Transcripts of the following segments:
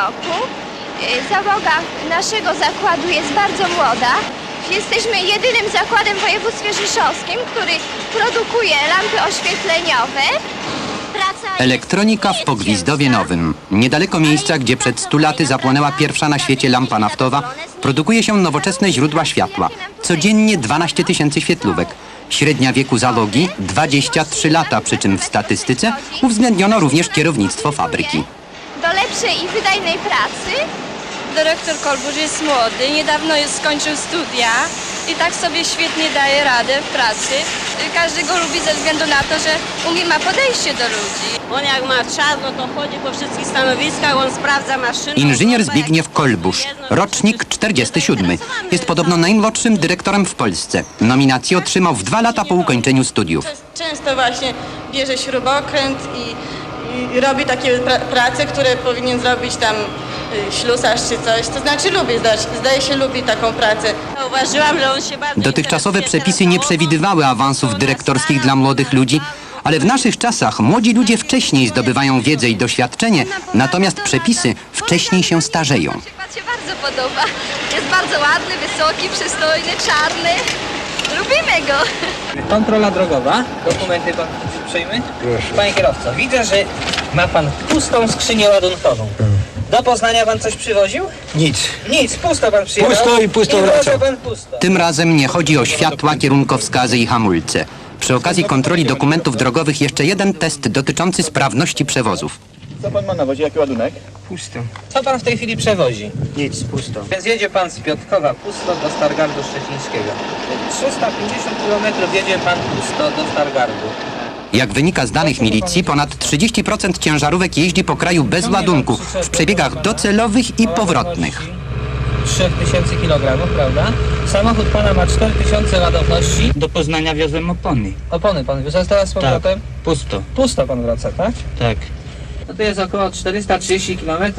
roku. Y, Załoga naszego zakładu jest bardzo młoda. Jesteśmy jedynym zakładem w województwie rzeszowskim, który produkuje lampy oświetleniowe. Elektronika w Pogwizdowie Nowym. Niedaleko miejsca, gdzie przed 100 laty zapłonęła pierwsza na świecie lampa naftowa, produkuje się nowoczesne źródła światła. Codziennie 12 tysięcy świetlówek. Średnia wieku załogi 23 lata, przy czym w statystyce uwzględniono również kierownictwo fabryki. Lepszej i wydajnej pracy. Dyrektor Kolbusz jest młody, niedawno jest, skończył studia i tak sobie świetnie daje radę w pracy. Każdy go lubi ze względu na to, że umie ma podejście do ludzi. On jak ma czas, no to chodzi po wszystkich stanowiskach, on sprawdza maszyny. Inżynier Zbigniew Kolbusz, rocznik 47. Jest podobno najmłodszym dyrektorem w Polsce. Nominację otrzymał w dwa lata po ukończeniu studiów. Często właśnie bierze śrubokręt i, i robi takie pra prace, które powinien zrobić tam y, ślusarz czy coś. To znaczy lubi, zdaje, się lubi taką pracę. Zauważyłam, że on się bardzo Dotychczasowe przepisy nie przewidywały awansów dyrektorskich dla młodych ludzi, ale w naszych czasach młodzi ludzie wcześniej zdobywają wiedzę i doświadczenie, natomiast przepisy wcześniej się starzeją. Pan się bardzo podoba. Jest bardzo ładny, wysoki, przystojny, czarny. Lubimy go. Kontrola drogowa. Dokumenty pan przyjmy? Proszę. Panie kierowco, widzę, że ma pan pustą skrzynię ładunkową. Do Poznania pan coś przywoził? Nic. Nic, pusto pan przyjechał. Pusto i pusto I wraca wracam. pan pusto. Tym razem nie chodzi o światła, kierunkowskazy i hamulce. Przy okazji kontroli dokumentów drogowych jeszcze jeden test dotyczący sprawności przewozów. Co pan ma na wozie? Jaki ładunek? Pusto. Co pan w tej chwili przewozi? Nic, pusto. Więc jedzie pan z Piotrkowa pusto do Stargardu Szczecińskiego. 350 km jedzie pan pusto do Stargardu. Jak wynika z danych milicji, ponad 30% ciężarówek jeździ po kraju bez ładunku, w przebiegach docelowych i powrotnych. 3000 kg, prawda? Samochód pana ma 4000 ładowności. Do Poznania wiozłem opony. Opony pan wiózł, a teraz z powrotem? Pusto. Pusto pan wraca, tak? Tak. No to jest około 430 km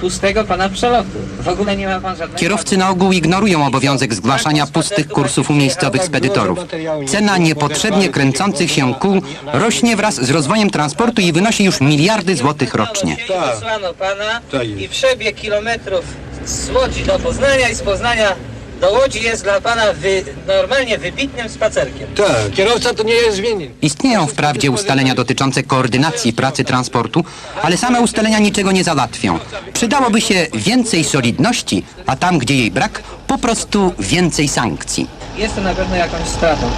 pustego pana przelotu. W ogóle nie ma pan żadnego... Kierowcy na ogół ignorują obowiązek zgłaszania pustych kursów u miejscowych spedytorów. Cena niepotrzebnie kręcących się kół rośnie wraz z rozwojem transportu i wynosi już miliardy złotych rocznie. I wysłano pana Tak i przebieg kilometrów z Łodzi do Poznania i z Poznania do Łodzi jest dla pana wy, normalnie wybitnym spacerkiem. Tak, kierowca to nie jest winien. Istnieją wprawdzie ustalenia dotyczące koordynacji pracy transportu, ale same ustalenia niczego nie załatwią. Przydałoby się więcej solidności, a tam, gdzie jej brak, po prostu więcej sankcji. Jest to na pewno jakąś stratą.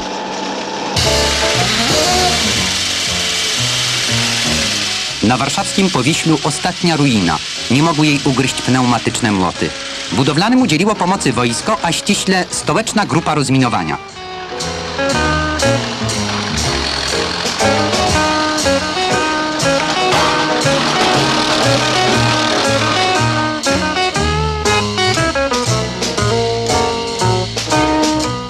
Na warszawskim Powiślu ostatnia ruina. Nie mogły jej ugryźć pneumatyczne młoty. Budowlanym udzieliło pomocy wojsko, a ściśle stołeczna grupa rozminowania.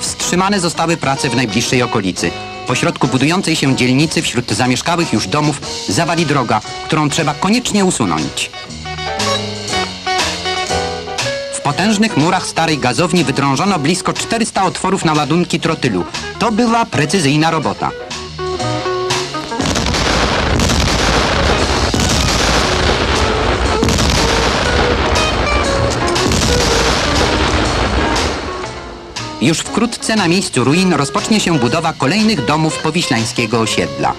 Wstrzymane zostały prace w najbliższej okolicy. Pośrodku budującej się dzielnicy wśród zamieszkałych już domów zawali droga, którą trzeba koniecznie usunąć. W potężnych murach starej gazowni wydrążono blisko 400 otworów na ładunki trotylu. To była precyzyjna robota. Już wkrótce na miejscu ruin rozpocznie się budowa kolejnych domów powiślańskiego osiedla.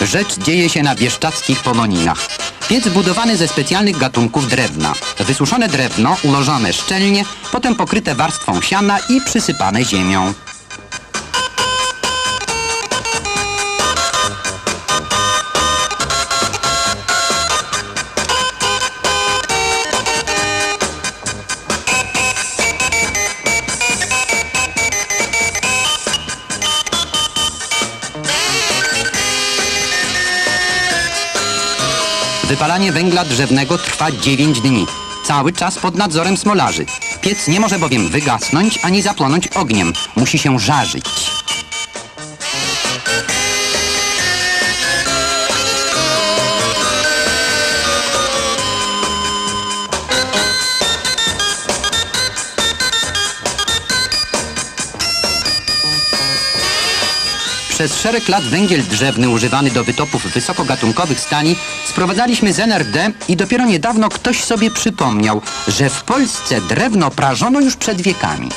Rzecz dzieje się na bieszczadzkich Pomoninach. Piec budowany ze specjalnych gatunków drewna. Wysuszone drewno ułożone szczelnie, potem pokryte warstwą siana i przysypane ziemią. Wypalanie węgla drzewnego trwa 9 dni. Cały czas pod nadzorem smolarzy. Piec nie może bowiem wygasnąć ani zapłonąć ogniem. Musi się żarzyć. Przez szereg lat węgiel drzewny używany do wytopów wysokogatunkowych stali sprowadzaliśmy z NRD i dopiero niedawno ktoś sobie przypomniał, że w Polsce drewno prażono już przed wiekami.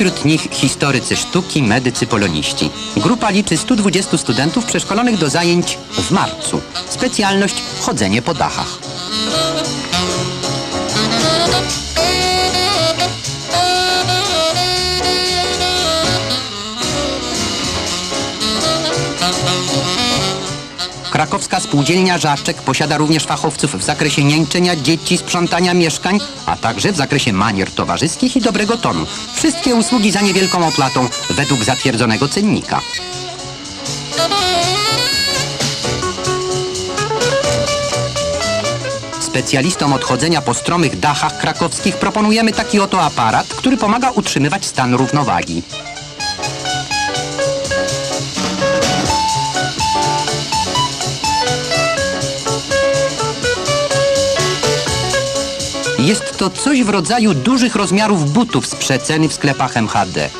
Wśród nich historycy sztuki, medycy, poloniści. Grupa liczy 120 studentów przeszkolonych do zajęć w marcu. Specjalność chodzenie po dachach. Krakowska Spółdzielnia Żaszczek posiada również fachowców w zakresie niańczenia dzieci, sprzątania mieszkań, a także w zakresie manier towarzyskich i dobrego tonu. Wszystkie usługi za niewielką opłatą według zatwierdzonego cennika. Specjalistom od chodzenia po stromych dachach krakowskich proponujemy taki oto aparat, który pomaga utrzymywać stan równowagi. Jest to coś w rodzaju dużych rozmiarów butów z przeceny w sklepach MHD.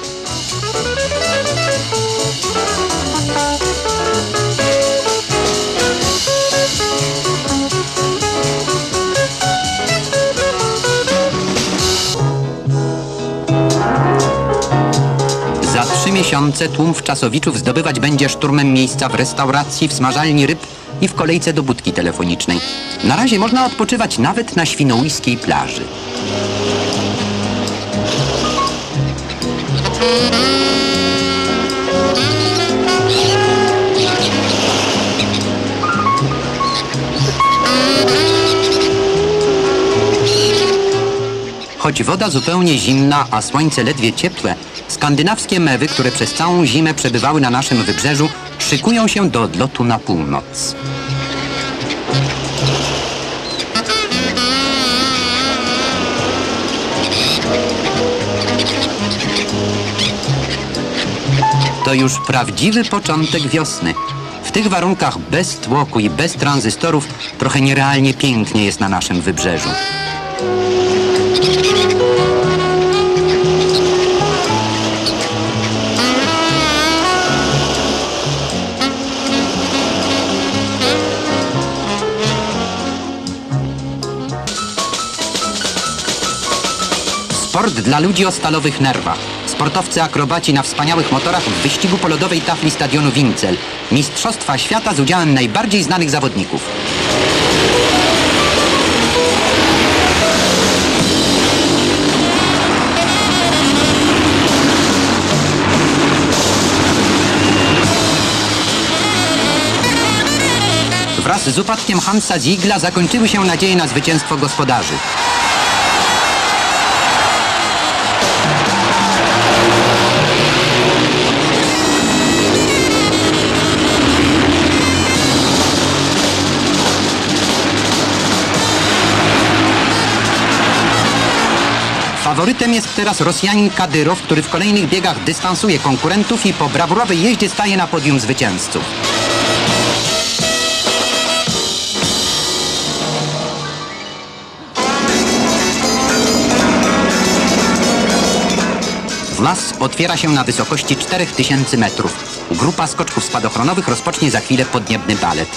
Za trzy miesiące tłum wczasowiczów zdobywać będzie szturmem miejsca w restauracji, w smażalni ryb i w kolejce do budki telefonicznej. Na razie można odpoczywać nawet na świnoujskiej plaży. Choć woda zupełnie zimna, a słońce ledwie ciepłe, skandynawskie mewy, które przez całą zimę przebywały na naszym wybrzeżu, szykują się do odlotu na północ. To już prawdziwy początek wiosny. W tych warunkach bez tłoku i bez tranzystorów trochę nierealnie pięknie jest na naszym wybrzeżu. Sport dla ludzi o stalowych nerwach. Sportowcy akrobaci na wspaniałych motorach w wyścigu po lodowej tafli stadionu Wincel. Mistrzostwa świata z udziałem najbardziej znanych zawodników. Wraz z upadkiem Hansa Ziegla zakończyły się nadzieje na zwycięstwo gospodarzy. Faworytem jest teraz Rosjanin Kadyrow, który w kolejnych biegach dystansuje konkurentów i po brawurowej jeździe staje na podium zwycięzców. Las otwiera się na wysokości 4000 metrów. Grupa skoczków spadochronowych rozpocznie za chwilę podniebny balet.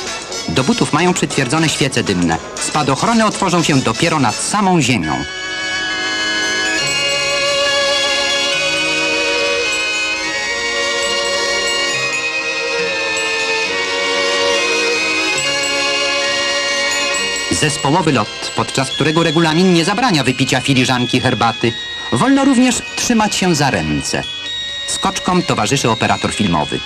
Do butów mają przytwierdzone świece dymne. Spadochrony otworzą się dopiero nad samą ziemią. Zespołowy lot, podczas którego regulamin nie zabrania wypicia filiżanki herbaty. Wolno również trzymać się za ręce. Skoczkom towarzyszy operator filmowy.